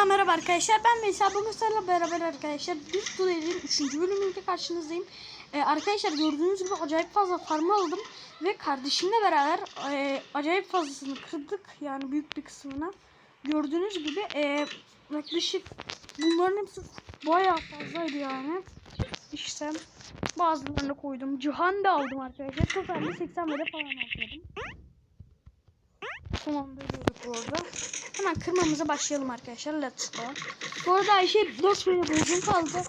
Hepinize merhaba arkadaşlar. Ben Veysel. Sizlerle beraber arkadaşlar bir Tudel'in 3. bölümünde karşınızdayım. Ee, arkadaşlar gördüğünüz gibi acayip fazla farm aldım. Ve kardeşimle beraber e, acayip fazlasını kırdık. Yani büyük bir kısmını. Gördüğünüz gibi e, yaklaşık bunların hepsi bayağı fazlaydı yani. İşte bazılarını koydum. Cihan da aldım arkadaşlar. Totalde 80 vere falan aldım. Son anda bu arada. Hemen kırmamıza başlayalım arkadaşlar. Let's go. Bu arada Ayşe 4 vere borcum kaldı.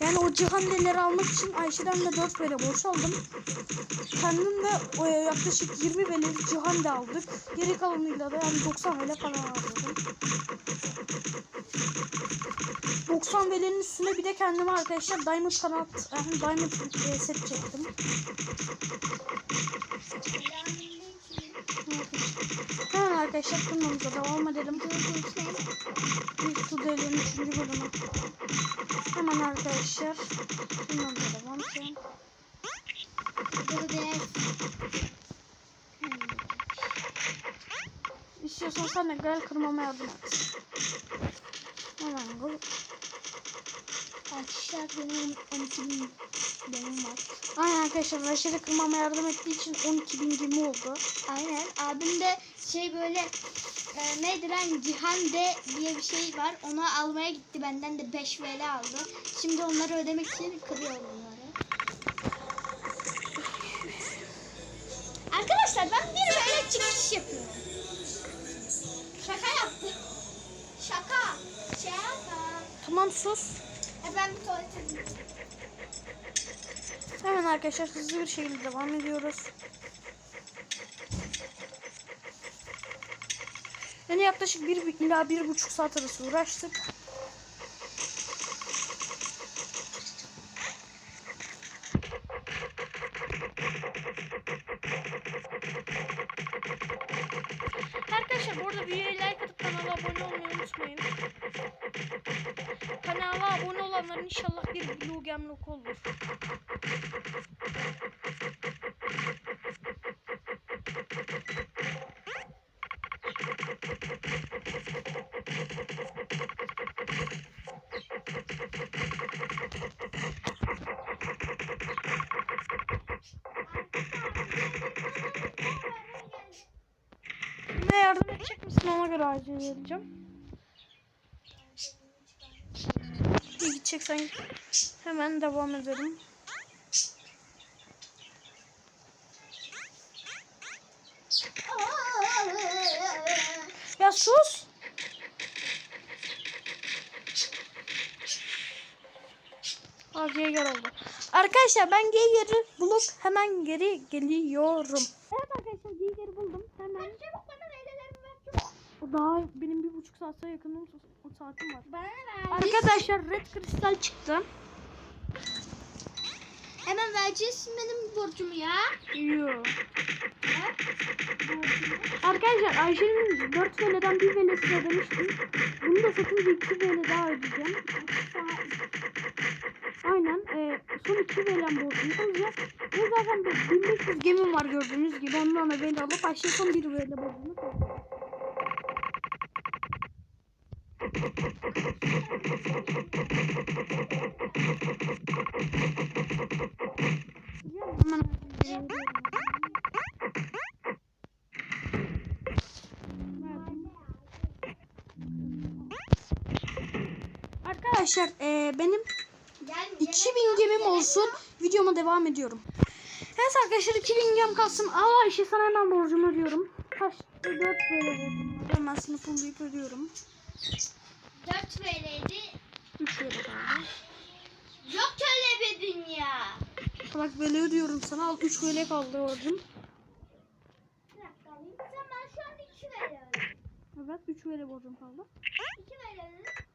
Yani o cihan deleri almak için Ayşe'den de 4 vere borç aldım. Kendim de o, e, yaklaşık 20 vere cihan da aldık. Geri kalanıyla da yani 90 vere falan aldım. 90 velerin üstüne bir de kendime arkadaşlar Diamond kanat, yani Diamond e, set çektim. Hemen arkadaşlar kırmamıza devam edelim. Bir Tudel'in 3. bölümü. Hemen arkadaşlar kırmamıza devam edelim. İstiyorsan sen de gel kırmama yardım et. Hemen gel. Arkadaşlar benim 12 bin benim var. Aynen arkadaşlar Raşid'e kırmama yardım ettiği için 12 bin gemi oldu. Aynen. Abim de şey böyle e, neydi lan Cihan de diye bir şey var. Onu almaya gitti. Benden de 5 VL aldı. Şimdi onları ödemek için kırıyor bunları. Arkadaşlar ben bir VL çıkış yapıyorum. Şaka yaptım. Şaka. Şaka. Tamam sus. E ben bir tuvalete gidiyorum. Hemen arkadaşlar hızlı bir şekilde devam ediyoruz. Yani yaklaşık bir ila bir buçuk saat arası uğraştık. Kime yardım edecek misin ona göre acil vereceğim. İyi gideceksen hemen devam edelim. Ya sus. Aa Geiger oldu. Arkadaşlar ben Geiger'i bulup hemen geri geliyorum. Evet arkadaşlar Geiger'i buldum. Hemen. Daha benim bir buçuk saate yakın o saatim var. Arkadaşlar red kristal çıktı. Hemen vereceksin benim borcumu ya. Yoo. Arkadaşlar Ayşe'nin 4 veleden 1 velesini ödemiştim. Bunu da satınca 2 vele daha ödeyeceğim. Aynen. E, son 2 velen borcum kalacak. Ve zaten bir 1500 gemim var gördüğünüz gibi. Ondan da vele alıp Ayşe son 1 vele borcunu kalacak. Hemen Arkadaşlar e, benim 2000 gemim olsun. Videoma devam ediyorum. Evet arkadaşlar 2000 gem kalsın. Aa işe sana hemen borcumu ödüyorum. Kaç? 4 böyle borcum. Hemen sınıfımlayıp ödüyorum. 4 VL'ydi. 3 lira kaldı. Yok öyle bir dünya. Bak böyle ödüyorum sana. Al 3 böyle kaldı. Sen ben şu an 2 VL ödedim. Evet 3 böyle borcum kaldı. 2 VL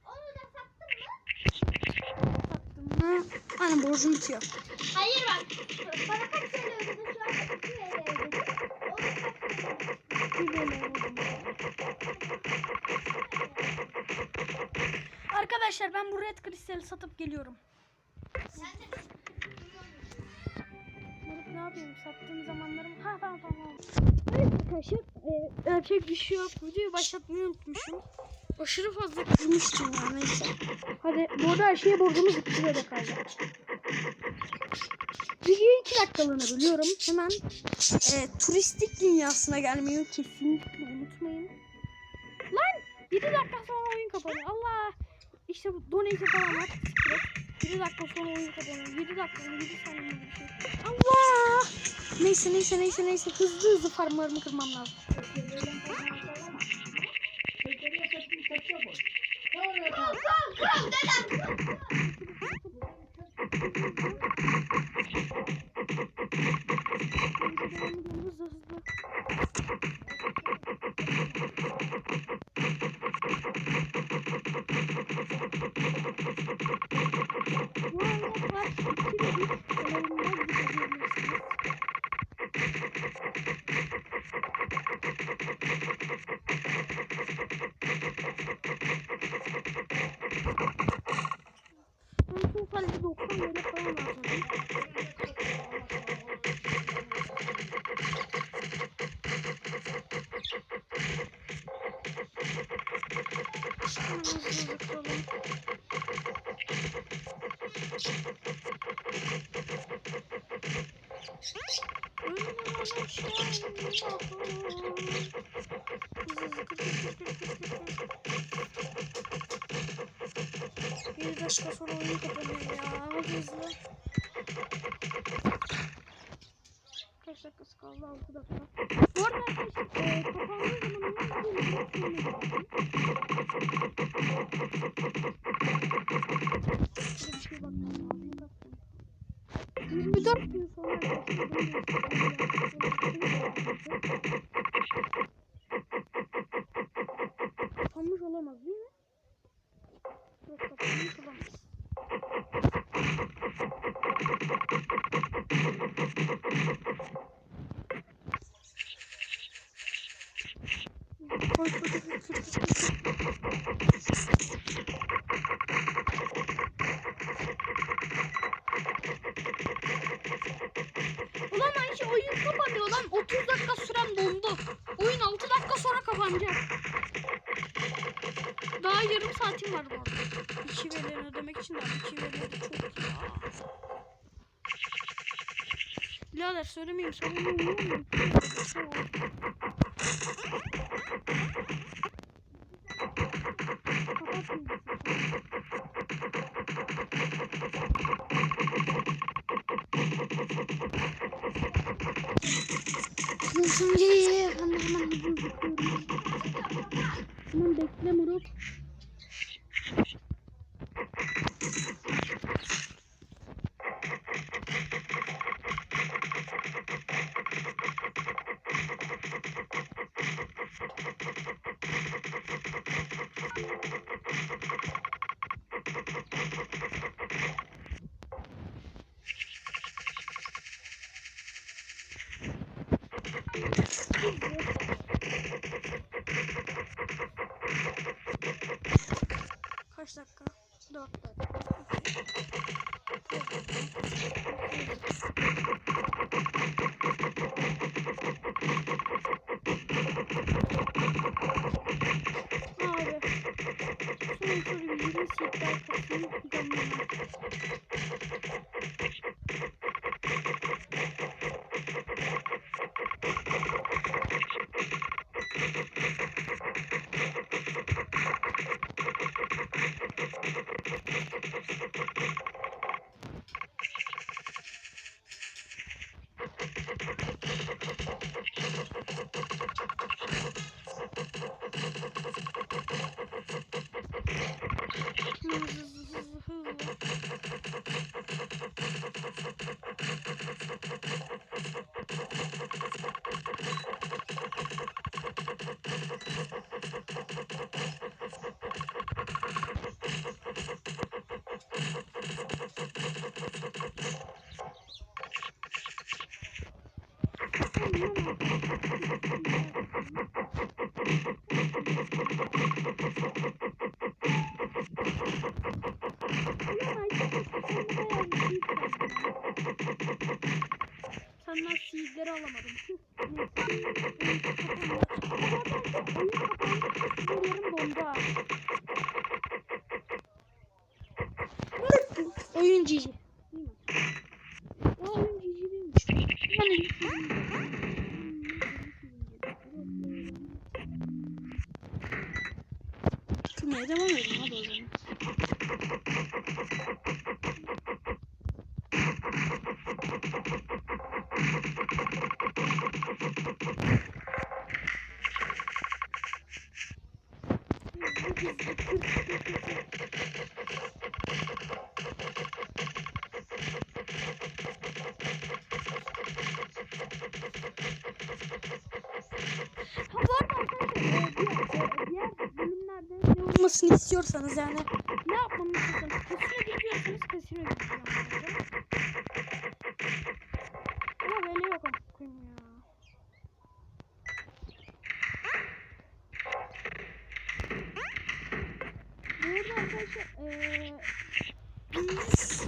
Aynen borcum bitiyor. Hayır bak. Bana kaç TL ödedin şu an 2 VL ödedim. Onu da kaç TL ödedin? 1 böyle borcum kaldı. Arkadaşlar ben bu red kristali satıp geliyorum. Sen de ne yapayım? Sattığım zamanlarım... Ha tamam tamam. Evet arkadaşlar. E, yapacak bir şey yok. Videoyu başlatmayı unutmuşum. Aşırı fazla kızmıştım ya neyse. Hadi bu arada her şeye borcumuz 2 bebek kaldı. Videoyu 2 dakikalığına bölüyorum. Hemen e, turistik dünyasına gelmeyi kesinlikle unutmayın. Lan 7 dakika sonra oyun kapanıyor. Allah. İşte bu donate falan var. 7 dakika sonra oyun kapanıyor. 7 dakika 7 saniye bir şey. Allah. Neyse neyse neyse neyse hızlı hızlı farmlarımı kırmam lazım. Kral dedem Hemen kıralım. Bir dakika sonra oyun kapanıyor ya. Hızlı. Kaç dakikası kaldı? 6 dakika. Bu arada arkadaşlar e, kapandığı zaman bir şey bakmam lazım. Bir dakika. 24 gün sonra kapanmış olamaz değil mi? Yok kapanmış olamaz. Koy, koy, koy, koy, koy, koy. Ulan Ayşe oyun kapanıyor lan. 30 dakika süren dondu. Oyun 6 dakika kapanacak. Daha yarım saatim var bu arada. İki verilerini ödemek için daha iki verileri çok ya. Birader söylemeyeyim söylemeyeyim Şimdi hemen hemen bakıyorum. Hemen bekle Murat. Kaç dakika? 4 dakika. Abi. Son şöyle bir 20 seat dakikasını gidelim. Hızlı hızlı hızlı hızlı. Senden seedleri alamadım. Kırmaya devam edelim hadi o zaman. olsun istiyorsanız yani ne yapmamı istiyorsanız kusura gidiyorsunuz kusura gidiyorsunuz. Ama böyle yok artık ya. Burada arkadaşlar eee biz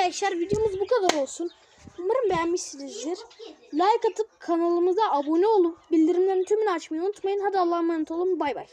arkadaşlar videomuz bu kadar olsun. Umarım beğenmişsinizdir. Like atıp kanalımıza abone olup bildirimlerin tümünü açmayı unutmayın. Hadi Allah'a emanet olun. Bay bay.